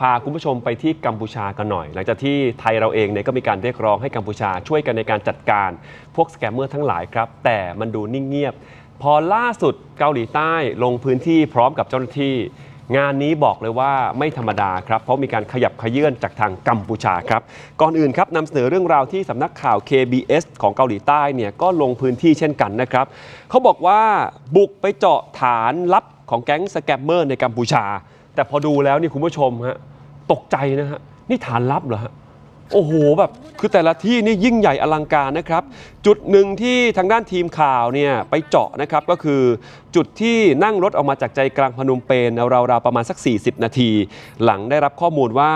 พาคุณผู้ชมไปที่กัมพูชากันหน่อย หลังจากที่ไทยเราเองเนี่ยก็มีการเรียกร้องให้กัมพูชาช่วยกันในการจัดการพวกสแกมเมอร์ทั้งหลายครับ แต่มันดูนิ่งเงียบ พอล่าสุดเกาหลีใต้ลงพื้นที่พร้อมกับเจ้าหน้าที่ งานนี้บอกเลยว่าไม่ธรรมดาครับ เพราะมีการขยับขยื่นจากทางกัมพูชาครับ ก่อนอื่นครับนำเสนอเรื่องราวที่สำนักข่าว KBS ของเกาหลีใต้เนี่ยก็ลงพื้นที่เช่นกันนะครับเขาบอกว่าบุกไปเจาะฐานลับของแก๊งสแกมเมอร์ในกัมพูชา แต่พอดูแล้วนี่คุณผู้ชมฮะตกใจนะฮะนี่ฐานลับเหรอฮะโอ้โหแบบคือแต่ละที่นี่ยิ่งใหญ่อลังการนะครับ จุดหนึ่งที่ทางด้านทีมข่าวเนี่ยไปเจาะนะครับก็คือจุดที่นั่งรถออกมาจากใจกลางพนมเปญราวๆประมาณสัก 40 นาที หลังได้รับข้อมูลว่า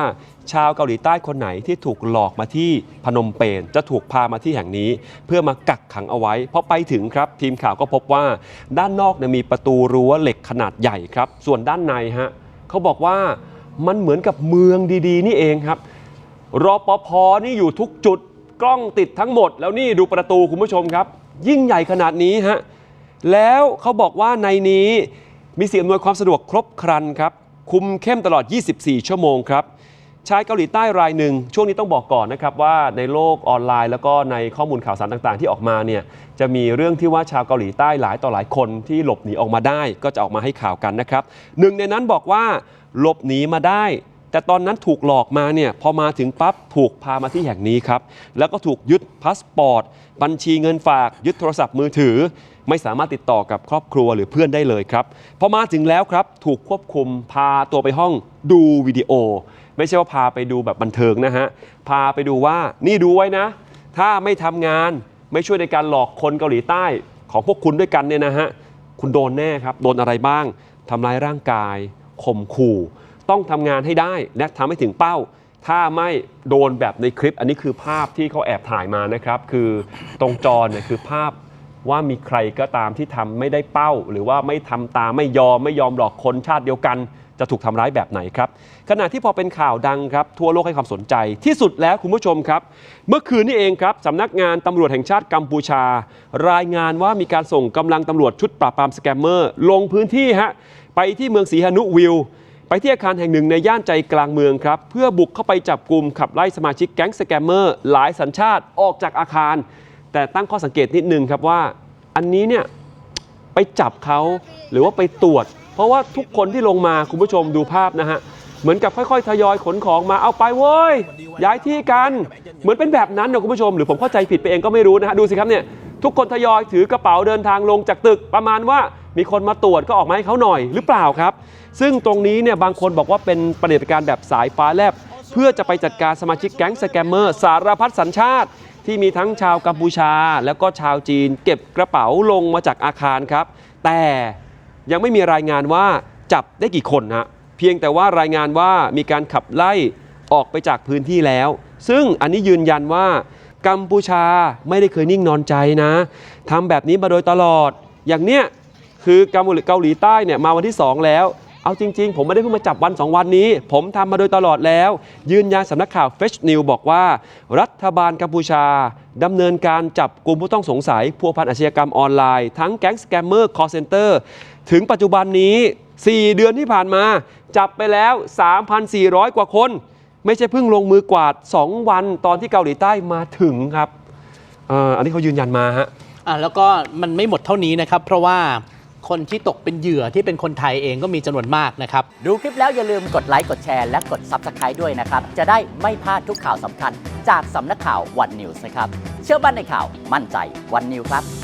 ชาวเกาหลีใต้คนไหนที่ถูกหลอกมาที่พนมเปญจะถูกพามาที่แห่งนี้ เพื่อมากักขังเอาไว้พอไปถึงครับทีมข่าวก็พบว่าด้านนอกเนี่ยมีประตูรั้วเหล็กขนาดใหญ่ครับ ส่วนด้านในฮะ เขาบอกว่ามันเหมือนกับเมืองดีๆ นี่เองครับรอปภนี่อยู่ทุกจุดกล้องติดทั้งหมด แล้วนี่ดูประตูคุณผู้ชมครับ ยิ่งใหญ่ขนาดนี้ฮะแล้วเขาบอกว่าในนี้มีสิ่งอำนวยความสะดวกครบครันครับ คุมเข้มตลอด 24 ชั่วโมงครับ ชายเกาหลีใต้รายหนึ่งช่วงนี้ต้องบอกก่อนนะครับว่าในโลกออนไลน์ แล้วก็ในข้อมูลข่าวสารต่างๆ ที่ออกมาเนี่ยจะมีเรื่องที่ว่าชาวเกาหลีใต้หลายต่อหลายคนที่หลบหนีออกมาได้ ก็จะออกมาให้ข่าวกันนะครับหนึ่งในนั้นบอกว่าหลบหนีมาได้ แต่ตอนนั้นถูกหลอกมาเนี่ยพอมาถึงปั๊บถูกพามาที่แห่งนี้ครับ แล้วก็ถูกยึดพาสปอร์ต บัญชีเงินฝาก ยึดโทรศัพท์มือถือ ไม่สามารถติดต่อกับครอบครัวหรือเพื่อนได้เลยครับพอมาถึงแล้วครับถูกควบคุมพาตัวไปห้องดูวิดีโอ ไม่ใช่ว่าพาไปดูแบบบันเทิงนะฮะพาไปดูว่านี่ดูไว้นะ ถ้าไม่ทำงานไม่ช่วยในการหลอกคนเกาหลีใต้ของพวกคุณด้วยกันเนี่ยนะฮะคุณโดนแน่ครับโดนอะไรบ้างทำร้ายร่างกายข่มขู่ ต้องทำงานให้ได้และทำให้ถึงเป้า ถ้าไม่โดนแบบในคลิป อันนี้คือภาพที่เขาแอบถ่ายมานะครับ คือตรงจอเนี่ยคือภาพว่ามีใครก็ตามที่ทำไม่ได้เป้า หรือว่าไม่ทำตามไม่ยอมไม่ยอมหลอกคนชาติเดียวกัน จะถูกทำร้ายแบบไหนครับ ขณะที่พอเป็นข่าวดังครับ ทั่วโลกให้ความสนใจที่สุดแล้วคุณผู้ชมครับ เมื่อคืนนี้เองครับสำนักงานตำรวจแห่งชาติกัมพูชา รายงานว่ามีการส่งกำลังตำรวจชุดปราบปรามสแกมเมอร์ ลงพื้นที่ฮะไปที่เมืองศรีหนุวิว ไปที่อาคารแห่งหนึ่งในย่านใจกลางเมืองครับ เพื่อบุกเข้าไปจับกลุ่มขับไล่สมาชิกแก๊งสแกมเมอร์หลายสัญชาติออกจากอาคาร แต่ตั้งข้อสังเกตนิดนึงครับว่า อันนี้เนี่ยไปจับเขาหรือว่าไปตรวจ เพราะว่าทุกคนที่ลงมาคุณผู้ชมดูภาพนะฮะเหมือนกับค่อยๆทยอยขนของมาเอาไปเว้ยย้ายที่กันเหมือนเป็นแบบนั้นนะคุณผู้ชม หรือผมเข้าใจผิดไปเองก็ไม่รู้นะฮะดูสิครับเนี่ยทุกคนทยอยถือกระเป๋าเดินทางลงจากตึกประมาณว่า มีคนมาตรวจก็ออกมาให้เขาหน่อยหรือเปล่าครับ ซึ่งตรงนี้เนี่ยบางคนบอกว่าเป็นปฏิบัติการแบบสายฟ้าแลบ เพื่อจะไปจัดการสมาชิกแก๊งสแกมเมอร์สารพัดสัญชาติ ที่มีทั้งชาวกัมพูชา แล้วก็ชาวจีน เก็บกระเป๋าลงมาจากอาคารครับ แต่ยังไม่มีรายงานว่าจับได้กี่คนฮะเพียงแต่ว่ารายงานว่ามีการขับไล่ออกไปจากพื้นที่แล้ว ซึ่งอันนี้ยืนยันว่ากัมพูชาไม่ได้เคยนิ่งนอนใจนะทำแบบนี้มาโดยตลอด อย่างเนี้ย คือเกาหลีเกาหลีใต้เนี่ยมาวันที่ 2 แล้ว เอาจริง ๆ ผมไม่ได้เพิ่งมาจับวัน 2 วันนี้ ผมทำมาโดยตลอดแล้ว ยืนยันสำนักข่าว f ฟ s h News บอกว่า รัฐบาลกัมพูชาดำเนินการจับกลุ่มผู้ต้องสงสัยพัวพันอาชญากรรมออนไลน์ ทั้งแก๊งสแกมเมอร์คอร์เซนเตอร์ถึงปัจจุบันนี้ 4 เดือนที่ผ่านมา จับไปแล้ว 3,400 กว่าคน ไม่ใช่เพิ่งลงมือกวาด 2 วันตอนที่เกาหลีใต้มาถึงครับออันนี้เขายืนยันมาฮะอะแล้วก็มันไม่หมดเท่านี้นะครับ เพราะว่า คนที่ตกเป็นเหยื่อที่เป็นคนไทยเองก็มีจำนวนมากนะครับ ดูคลิปแล้วอย่าลืมกดไลค์กดแชร์และกด Subscribe ด้วยนะครับ จะได้ไม่พลาดทุกข่าวสำคัญ จากสำนักข่าววันนิวส์นะครับ เชื่อมั่นในข่าวมั่นใจวันนิวครับ